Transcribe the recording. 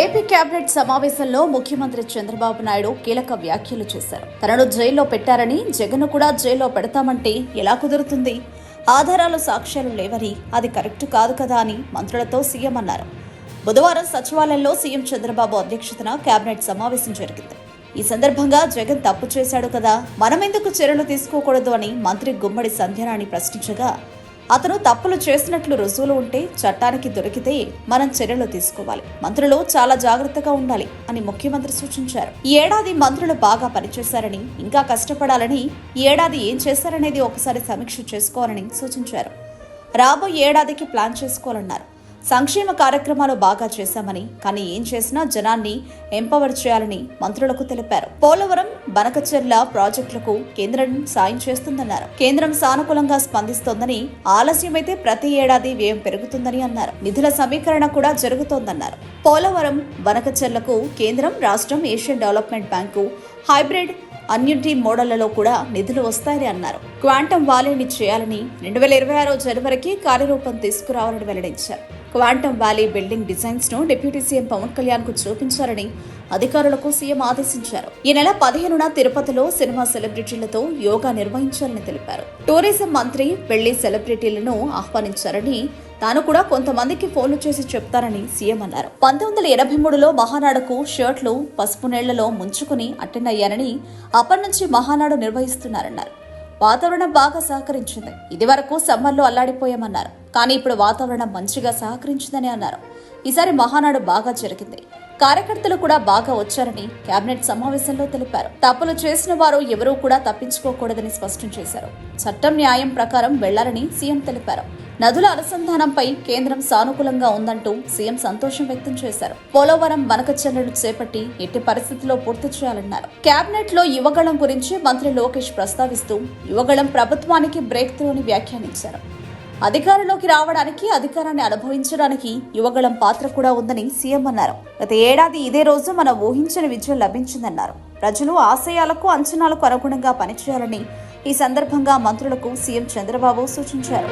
AP cabinet సమావేశంలో ముఖ్యమంత్రి చంద్రబాబు నాయుడు కీలక వ్యాఖ్యలు చేశారు. తనను జైల్లో పెట్టారని జగన్ కూడా జైల్లో పెడతామంటే ఎలా కుదురుతుంది? ఆధారాలు సాక్ష్యాలు లేవని అది కరెక్ట్ కాదు కదా అని మంత్రులతో సీఎం అన్నారు. బుధవారం సచివాలయంలో సీఎం చంద్రబాబు అధ్యక్షతన కేబినెట్ సమావేశం జరిగింది. ఈ సందర్భంగా జగన్ తప్పు చేశాడు కదా మనమెందుకు చర్యలు తీసుకోకూడదు అని మంత్రి గుమ్మడి సంధ్యనాని ప్రశ్నించగా అతను తప్పులు చేసినట్లు రుజువులు ఉంటే చట్టానికి దొరికితే మనం చర్యలు తీసుకోవాలి. మంత్రులు చాలా జాగ్రత్తగా ఉండాలి అని ముఖ్యమంత్రి సూచించారు. ఈ ఏడాది మంత్రులు బాగా పనిచేశారని ఇంకా కష్టపడాలని ఈ ఏడాది ఏం చేశారనేది ఒకసారి సమీక్ష చేసుకోవాలని సూచించారు. రాబోయే ఏడాదికి ప్లాన్ చేసుకోవాలన్నారు. సంక్షేమ కార్యక్రమాలు బాగా చేశామని కానీ ఏం చేసినా జనాన్ని ఎంపవర్ చేయాలని మంత్రులకు తెలిపారు. పోలవరం బనకచెర్ల ప్రాజెక్టులకు కేంద్రం సాయం చేస్తుందన్నారు. కేంద్రం సానుకూలంగా స్పందిస్తోందని ఆలస్యమైతే ప్రతి ఏడాది వ్యయం పెరుగుతుందని అన్నారు. నిధుల సమీకరణ కూడా జరుగుతోందన్నారు. పోలవరం బనకచెర్లకు కేంద్రం రాష్ట్రం Asian development bank hybrid annuity మోడళ్ళలో కూడా నిధులు వస్తాయని అన్నారు. క్వాంటం వాలీని చేయాలని రెండు వేల ఇరవై ఆరో జనవరికి కార్యరూపం తీసుకురావాలని వెల్లడించారు. క్వాంటమ్ వ్యాలీ బిల్డింగ్ డిజైన్స్ను డిప్యూటీ సీఎం పవన్ కళ్యాణ్కు చూపించారని అధికారులకు సీఎం ఆదేశించారు. ఈ నెల పదిహేనున తిరుపతిలో సినిమా సెలబ్రిటీలతో యోగా నిర్వహించాలని తెలిపారు. టూరిజం మంత్రి వెళ్ళి సెలబ్రిటీలను ఆహ్వానించారని తాను కూడా కొంతమందికి ఫోన్లు చేసి చెప్తానని సీఎం అన్నారు. పంతొమ్మిది వందల ఎనభై మూడులో మహానాడుకు షర్ట్లు పసుపు నీళ్ళలో ముంచుకుని అటెండ్ అయ్యానని అప్పటి నుంచి మహానాడు నిర్వహిస్తున్నారన్నారు. వాతావరణం బాగా సహకరించింది. ఇది వరకు సమ్మర్లో అల్లాడిపోయామన్నారు. కానీ ఇప్పుడు వాతావరణం మంచిగా సహకరించిందని అన్నారు. ఈసారి మహానాడు బాగా జరిగింది. కార్యకర్తలు కూడా బాగా వచ్చారని కేబినెట్ సమావేశంలో తెలిపారు. తప్పులు చేసిన వారు ఎవరూ కూడా తప్పించుకోకూడదని స్పష్టం చేశారు. చట్టం న్యాయం ప్రకారం వెళ్ళాలని సీఎం తెలిపారు. నదుల అనుసంధానంపై కేంద్రం సానుకూలంగా ఉందంటూ సీఎం సంతోషం వ్యక్తం చేశారు. పోలవరం బనకచర్యలు చేపట్టి ఎట్టి పరిస్థితుల్లో పూర్తి చేయాలన్నారు. కేబినెట్లో యువగళం గురించి మంత్రి లోకేష్ ప్రస్తావిస్తూ యువగళం ప్రభుత్వానికి బ్రేక్ త్రూ అని వ్యాఖ్యానించారు. అధికారంలోకి రావడానికి అధికారాన్ని అనుభవించడానికి యువగళం పాత్ర కూడా ఉందని సీఎం అన్నారు. గత ఏడాది ఇదే రోజు మనం ఊహించని విజయం లభించిందన్నారు. ప్రజలు ఆశయాలకు అంచనాలకు అనుగుణంగా పనిచేయాలని ఈ సందర్భంగా మంత్రులకు సీఎం చంద్రబాబు సూచించారు.